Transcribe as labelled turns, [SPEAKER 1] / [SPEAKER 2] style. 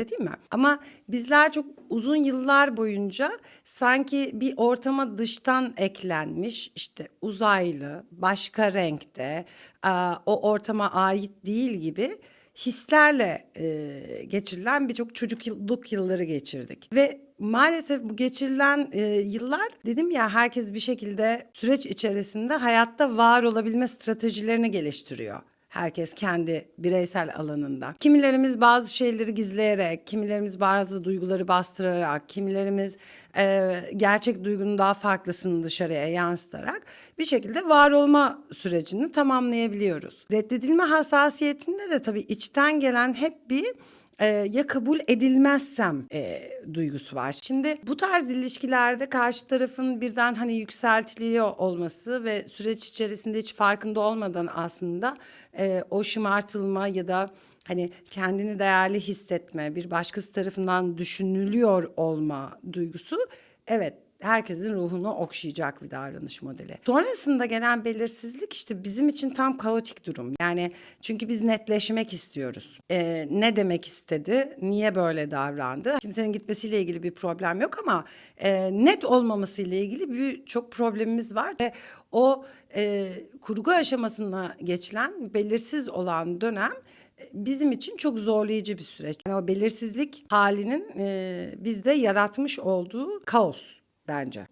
[SPEAKER 1] değil mi? Ama bizler çok uzun yıllar boyunca sanki bir ortama dıştan eklenmiş işte uzaylı, başka renkte, o ortama ait değil gibi hislerle e, geçirilen birçok çocukluk yılları geçirdik. Ve maalesef bu geçirilen e, yıllar dedim ya herkes bir şekilde süreç içerisinde hayatta var olabilme stratejilerini geliştiriyor. Herkes kendi bireysel alanında. Kimilerimiz bazı şeyleri gizleyerek, kimilerimiz bazı duyguları bastırarak, kimilerimiz e, gerçek duygunun daha farklısını dışarıya yansıtarak bir şekilde var olma sürecini tamamlayabiliyoruz. Reddedilme hassasiyetinde de tabii içten gelen hep bir e, ya kabul edilmezsem e, duygusu var. Şimdi bu tarz ilişkilerde karşı tarafın birden hani yükseltiliyor olması ve süreç içerisinde hiç farkında olmadan aslında e, o şımartılma ya da hani kendini değerli hissetme, bir başkası tarafından düşünülüyor olma duygusu evet herkesin ruhunu okşayacak bir davranış modeli. Sonrasında gelen belirsizlik işte bizim için tam kaotik durum. Yani çünkü biz netleşmek istiyoruz. Ee, ne demek istedi? Niye böyle davrandı? Kimsenin gitmesiyle ilgili bir problem yok ama e, net olmamasıyla ilgili birçok problemimiz var. Ve o e, kurgu aşamasına geçilen belirsiz olan dönem e, bizim için çok zorlayıcı bir süreç. Yani o belirsizlik halinin e, bizde yaratmış olduğu kaos bence.